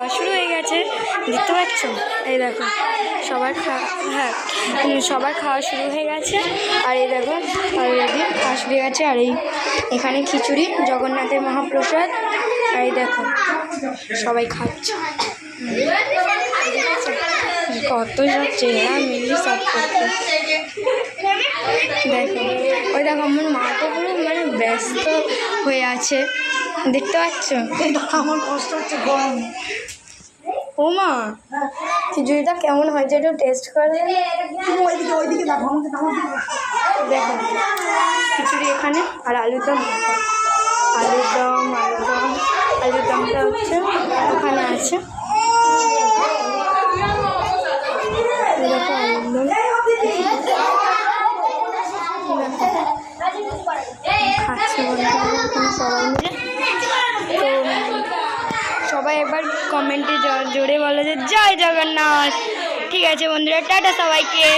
শুরু হয়ে গেছে। দেখতে পাচ্ছ? এই দেখো, সবার খাওয়া হ্যাঁ সবার খাওয়া শুরু হয়ে গেছে। আর এই দেখো অলরেডি শুরু হয়ে গেছে আর এই এখানে খিচুড়ি, জগন্নাথের মহাপ্রসাদ। আর এই দেখো, সবাই খাচ্ছে। কত সব চেহারা মিলি সব করতে দেখো। ওই দেখো, আমার মা তো পুরো মানে ব্যস্ত হয়ে আছে। দেখতে পাচ্ছ? আমার কষ্ট হচ্ছে গরম। ও মা খিচুড়িটা কেমন হয়েছে একটু টেস্ট করে? ওইদিকে ওইদিকে দেখো খিচুড়ি এখানে আর আলুর দম। আলুর দম আলুর দম আলুর দমটা হচ্ছে ওখানে আছে এই দেখো আলুর দম খাচ্ছে বন্ধুরা এখানে সবাই মিলে তো সবাই একবার কমেন্টে জোরে বলো যে জয় জগন্নাথ। ঠিক আছে বন্ধুরা টাটা সবাইকে।